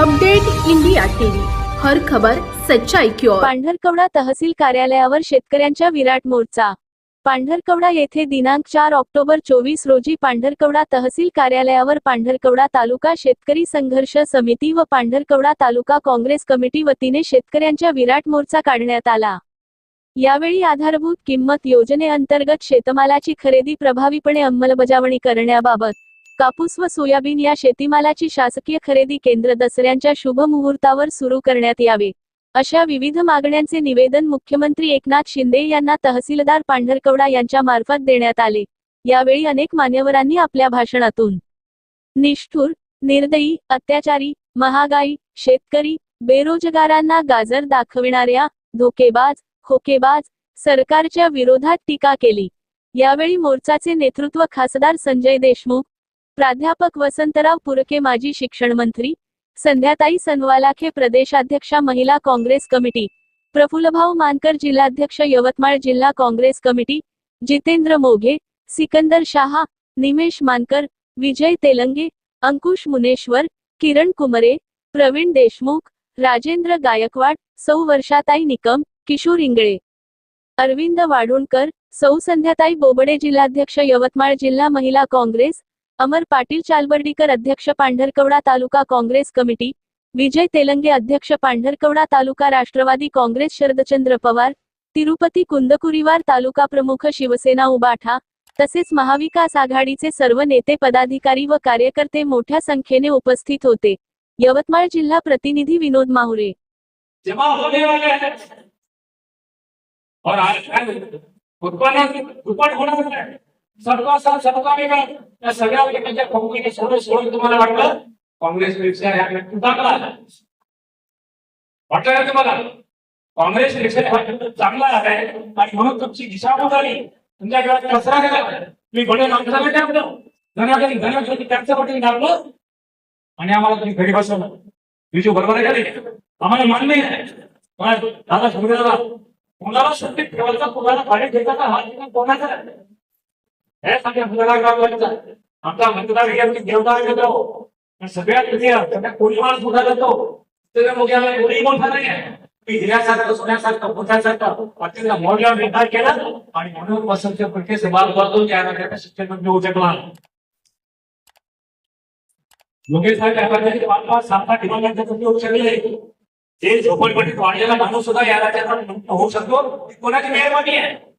Update India TV. हर खबर सच्चाई की ओर. पांढरकवडा तहसील कार्यालयावर शेतकऱ्यांच्या विराट मोर्चा. पांढरकवडा येथे दिनांक चार ऑक्टोबर चोवीस रोजी पांढरकवडा तहसील कार्यालयावर पांढरकवडा तालुका शेतकरी संघर्ष समिती व पांढरकवडा तालुका काँग्रेस कमिटी वतीने शेतकऱ्यांच्या विराट मोर्चा काढण्यात आला. यावेळी आधारभूत किंमत योजनेअंतर्गत शेतमालाची खरेदी प्रभावीपणे अंमलबजावणी करण्याबाबत कापूस व सोयाबीन या शेतीमालाची शासकीय खरेदी केंद्र दसऱ्यांच्या शुभ मुहूर्तावर सुरू करण्यात यावे. अशा विविध मागण्यांचे निवेदन मुख्यमंत्री एकनाथ शिंदे यांना तहसीलदार पांढरकवडा यांच्या मार्फत देण्यात आले. यावेळी अनेक मान्यवरांनी आपल्या भाषणातून निष्ठुर निर्दयी अत्याचारी महागाई शेतकरी बेरोजगारांना गाजर दाखविणाऱ्या धोकेबाज खोकेबाज सरकारच्या विरोधात टीका केली. यावेळी मोर्चाचे नेतृत्व खासदार संजय देशमुख प्राध्यापक वसंतराव पुरके माजी शिक्षण मंत्री संध्याताई सनवालाखे प्रदेशाध्यक्षा महिला काँग्रेस कमिटी प्रफुल्लभाऊ मानकर जिल्हाध्यक्ष यवतमाळ जिल्हा काँग्रेस कमिटी जितेंद्र मोघे सिकंदर शहा निमेश मानकर विजय तेलंगे अंकुश मुनेश्वर किरण कुमरे प्रवीण देशमुख राजेंद्र गायकवाड सौ वर्षाताई निकम किशोर इंगळे. अरविंद वाडुणकर सौ संध्याताई बोबडे जिल्हाध्यक्ष यवतमाळ जिल्हा महिला काँग्रेस अमर पाटील चालवर्डीकर अध्यक्ष पांढरकवडा तालुका काँग्रेस कमिटी विजय तेलंगे अध्यक्ष पांढरकवडा तालुका राष्ट्रवादी काँग्रेस शरदचंद्र पवार तिरुपती कुंदकुरीवार तालुका प्रमुख शिवसेना उबाठा तसेच महाविकास आघाडीचे सर्व नेते पदाधिकारी व कार्यकर्ते मोठ्या संख्येने उपस्थित होते. यवतमाळ जिल्हा प्रतिनिधी विनोद माहुरे. और आज उत्पन्न होणार सबका साथ सबका विकास या सगळ्या एकमेकांच्या काँग्रेस सर्व सोडून तुम्हाला वाटलं? काँग्रेस पेक्षा ह्या चांगला वाटलं का तुम्हाला? काँग्रेस रिक्षा हा पेक्षा चांगला आहे. आणि म्हणून तुमची दिशाभूल झाली तुमच्या घरात कचरा गेला. तुम्ही घडे माणसाला टाकलं धनाकडे त्यांचं त्यांच्यासाठी टाकलं आणि आम्हाला तुम्ही घरी बसवलं. तुझी बरोबर आहे का आम्हाला मान्य आहे. दादा समजा कोणाला सुट्टी ठेवायचा कोणाला भाडे घ्यायचा हा कोणाचा हे सगळ्या आमचा मतदार देवदार घेतो. सगळ्यात सगळ्या कोणी माणूस मोठा सगळ्या मोठ्याला कोणी मोठा नाही. मी हिऱ्यासारखं सोन्यासारखं मोठ्यासारखं अत्यंत मोठ्या निर्धार केला आणि म्हणून वसंत करतो शिक्षण मंत्री शकला योगेश साहेब पाच पाच सात होऊ शकले जे झोपडपट्टीत वाढलेला माणूस सुद्धा या राज्यात होऊ शकतो. कोणाची मेहरबानी आहे?